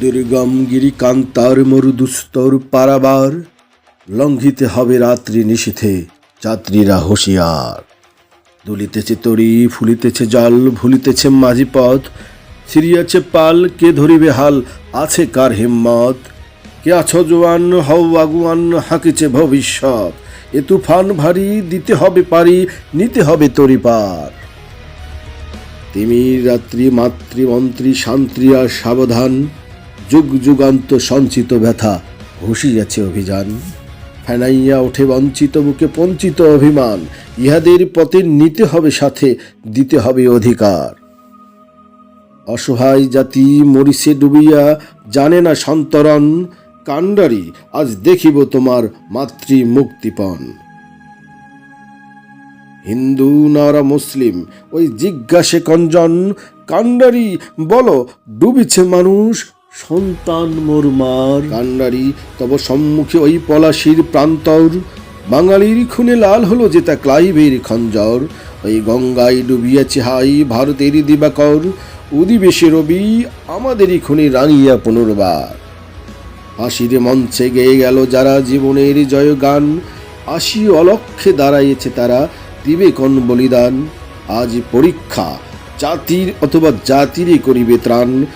দুর্গম গিরি কান্তার মরু দুস্তর পারাবার, লঙ্ঘিতে হবে রাত্রি নিশীথে যাত্রীরা হুঁশিয়ার। দুলিতেছে তরি, ফুলিতেছে জল, ভুলিতেছে মাঝি পথ ছিড়িয়াছে পাল, কে ধরিবে হাল, আছে কার হিম্মত? কে আছো জোয়ান, হও আগুয়ান, হাঁকিছে ভবিষ্যৎ। এ তুফান ভারী, দিতে হবে পারি, নিতে হবে তরি পার। তিমির, রাত্রি মাতৃমন্ত্রী শান্ত্রী আর সাবধান যুগ যুগান্ত সঞ্চিত ব্যথা হুঁশিয়াছে অভিযান। ফেনাইয়া ওঠে বঞ্চিত বুকে পঞ্চিত অভিমান। ইহাদের পথে নিতে হবে সাথে, দিতে হবে অধিকার। অসহায় জাতি মরিছে ডুবিয়া, জানে না সন্তরণ। কাণ্ডারি, আজ দেখিব তোমার মাতৃ মুক্তিপণ হিন্দু নারা মুসলিম, ওই জিজ্ঞাসে কঞ্জন। কাণ্ডারি, বলো, ডুবিছে মানুষ সন্তান মোর মার। কাণ্ডারি তব সম্মুখে ওই পলাশির প্রান্তর। বাঙালির খুনে লাল হলো যে তা ক্লাইভের খঞ্জর। ওই গঙ্গায় ডুবিয়াছে হাই ভারতের দিবাকর। উদিবেশে রবি, আমাদেরই খুনে রাঙিয়া পুনর্বার। হাসির মঞ্চে গেয়ে গেল যারা জীবনের জয়গান। আসি অলক্ষে দাঁড়াইয়েছে তারা, দিবে কোন বলিদান? আজ পরীক্ষা, জাতির অথবা জাতিরই করিবে ত্রাণ।